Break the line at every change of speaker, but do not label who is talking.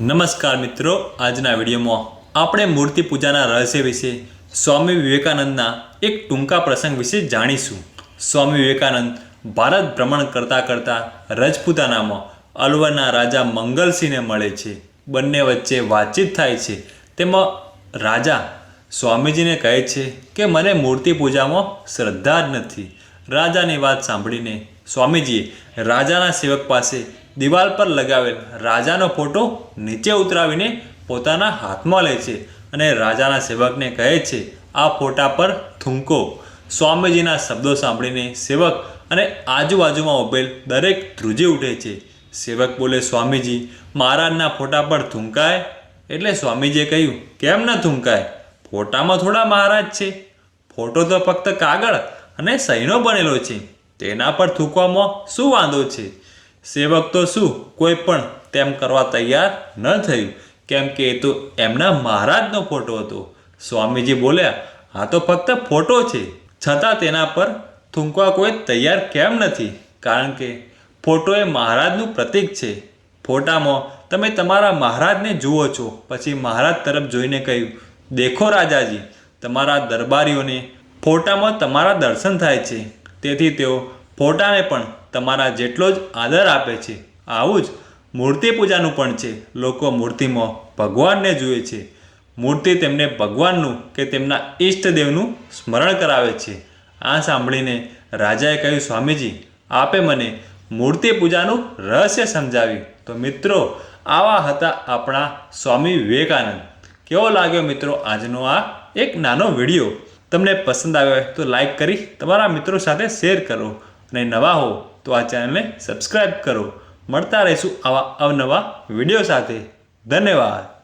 નમસ્કાર મિત્રો, આજના વિડીયોમાં આપણે મૂર્તિ પૂજાના રહસ્ય વિશે, સ્વામી વિવેકાનંદના એક ટૂંકા પ્રસંગ વિશે જાણીશું. સ્વામી વિવેકાનંદ ભારત ભ્રમણ કરતાં કરતાં રજપૂતાનામાં અલવરના રાજા મંગલસિંહને મળે છે. બંને વચ્ચે વાતચીત થાય છે. તેમાં રાજા સ્વામીજીને કહે છે કે, મને મૂર્તિ પૂજામાં શ્રદ્ધા જ નથી. રાજાની વાત સાંભળીને સ્વામીજીએ રાજાના સેવક પાસે દિવાલ પર લગાવેલ રાજાનો ફોટો નીચે ઉતરાવીને પોતાના હાથમાં લે છે અને રાજાના સેવકને કહે છે, આ ફોટા પર થૂંકો. સ્વામીજીના શબ્દો સાંભળીને સેવક અને આજુબાજુમાં ઉભેલ દરેક ધ્રુજી ઉઠે છે. સેવક બોલે, સ્વામીજી, મહારાજના ફોટા પર થૂંકાય? એટલે સ્વામીજીએ કહ્યું, કેમ ન થૂંકાય? ફોટામાં થોડા મહારાજ છે. ફોટો તો ફક્ત કાગળ અને સહીનો બનેલો છે. તેના પર થૂંકવામાં શું વાંધો છે? સેવક તો શું? કોઈ પણ તેમ કરવા તૈયાર ન થયું. કેમ કે એ તો એમના મહારાજનો ફોટો હતો. સ્વામીજી બોલ્યા, આ તો ફક્ત ફોટો છે. છતાં તેના પર થૂંકવા કોઈ તૈયાર કેમ નથી? કારણ કે ફોટો એ મહારાજનું પ્રતીક છે. ફોટામાં તમે તમારા મહારાજને જુઓ છો. પછી મહારાજ તરફ જોઈને કહ્યું, દેખો રાજાજી, તમારા દરબારીઓને ફોટામાં તમારા દર્શન થાય છે. તેથી તેઓ ફોટાને પણ તમારા જેટલો જ આદર આપે છે, આવું જ મૂર્તિ પૂજાનું પણ છે. લોકો મૂર્તિમાં ભગવાનને જુએ છે. મૂર્તિ તેમને ભગવાનનું કે તેમના ઈષ્ટદેવનું સ્મરણ કરાવે છે. આ સાંભળીને રાજાએ કહ્યું, સ્વામીજી, આપે મને મૂર્તિ પૂજાનું રહસ્ય સમજાવ્યું. તો મિત્રો, આવા હતા આપણા સ્વામી વિવેકાનંદ. કેવો લાગ્યો મિત્રો આજનો આ એક નાનો વીડિયો? તમને પસંદ આવ્યો હોય તો લાઈક કરી, તમારા મિત્રો સાથે શેર કરો. અને નવા હો તો આ ચેનલને સબસ્ક્રાઈબ કરો. મળતા રહીશું આવા અવનવા વીડિયો સાથે. ધન્યવાદ.